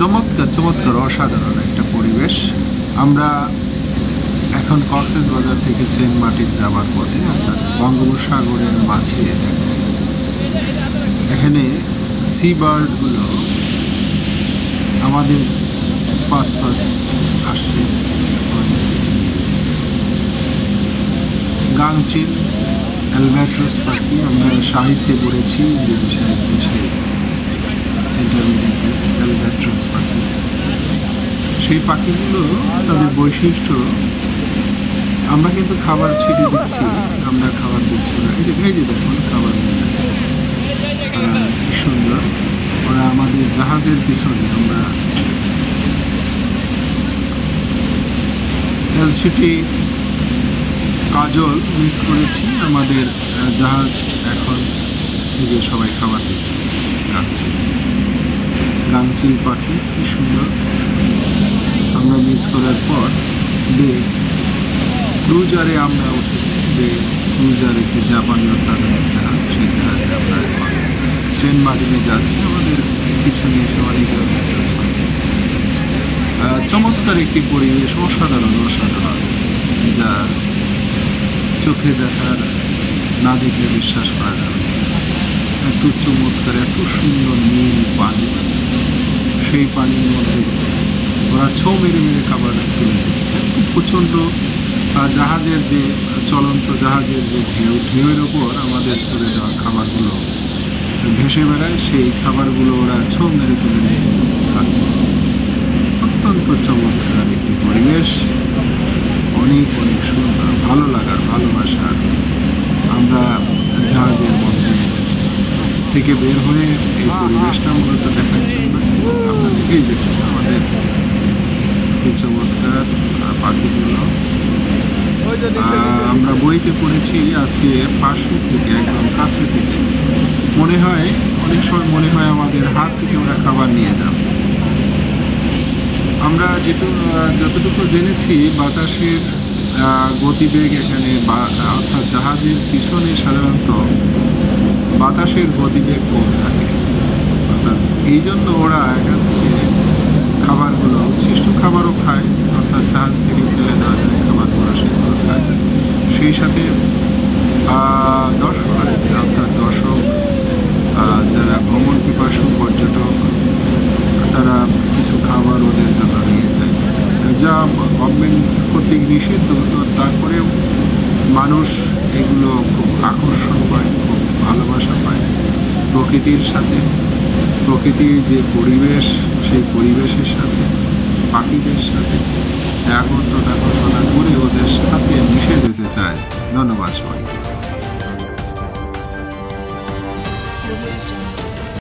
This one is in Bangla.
চমৎকার চমৎকার, অসাধারণ একটা পরিবেশ। আমরা এখন কক্সেস বাজার থেকে সেন্ট মার্টিন যাবার পথে, অর্থাৎ বঙ্গোপসাগরের মাঝে। এখানে সি বার্ডগুলো আমাদের পাশ পাশ আসছে গাংচিল অ্যালব্যাট্রস পাখি, আমরা সাহিত্যে পড়েছি, ইংরেজি সাহিত্যে সেই ইন্টারমিডিয়েটে সেই পাখিগুলো তাদের বৈশিষ্ট্য, আমরা কিন্তু খাবার ছিটে দিচ্ছি, আমরা খাবার দিচ্ছি না। এই যে এই যে দেখুন, খাবার কি সুন্দর। ওরা আমাদের জাহাজের পিছনে আমরা এলসিটি কাজল মিস করেছি। আমাদের জাহাজ এখন যে সবাই খাবার দিচ্ছে। গাংচিল গাংচিল পাখি, কি সুন্দর। আমরা মিস করার পর, বে ক্রুজারে আমরা উঠেছি। বে ক্রুজার একটি জাপানি অত্যাধুনিক জাহাজ, সেই জাহাজে আমরা এখন সেন্ট মার্টিনে যাচ্ছি। আমাদের পিছনে এসে অনেক চমৎকার একটি পরিবেশ, অসাধারণ অসাধারণ, যা চোখে দেখার না দেখলে বিশ্বাস করা যাবে এত চমৎকার, এত সুন্দর নীল পানি। সেই পানির মধ্যে ওরা ছৌ মেরে মেরে খাবার তুলে দিচ্ছে। এত প্রচণ্ড জাহাজের যে চলন্ত জাহাজের যে ঢেউ, ঢেউয়ের ওপর আমাদের ছড়ে দেওয়া খাবারগুলো ভেসে বেড়ায়। সেই খাবারগুলো ওরা ছৌ মেরে তুলে নিয়ে খাচ্ছে। অত্যন্ত চমৎকার একটি পরিবেশ। অনেক অনেক সুন্দর, ভালো লাগার ভালোবাসার আমরা জাহাজের মধ্যে থেকে বের হয়ে এই পরিবেশটা মূলত দেখার জন্য আপনাদেরকেই দেখুন আমাদের অতি চমৎকার পাখিগুলো। আমরা বইতে পড়েছি আজকে পাশে থেকে একদম কাছে থেকে। মনে হয় অনেক সময় মনে হয় আমাদের হাত থেকে ওরা খাবার নিয়ে যাবে। আমরা যেটু যতটুকু জেনেছি বাতাসের গতিবেগ এখানে বা অর্থাৎ জাহাজের পিছনে সাধারণত বাতাসের গতিবেগ কম থাকে। অর্থাৎ এই জন্য ওরা এখান থেকে খাবারগুলো উচ্ছিষ্ট খাবারও খায় অর্থাৎ জাহাজ থেকে ফেলে দেওয়া যায় খাবারগুলো সেগুলো খায় সেই সাথে দর্শনার্থী অর্থাৎ দর্শক যারা ভ্রমণ পিপাসু পর্যটক, তারা কিছু খাবার ওদের জন্য নিয়ে যায়। যা গভর্নমেন্ট কর্তৃক নিষিদ্ধ, তো তারপরেও মানুষ এগুলো খুব আকর্ষণ পায়, খুব ভালোবাসা পায়। প্রকৃতির সাথে, প্রকৃতির যে পরিবেশ, সেই পরিবেশের সাথে, পাখিদের সাথে। একত্রতা ঘোষণা করে ওদের সাথে মিশে যেতে চায় ধন্যবাদ সবাইকে.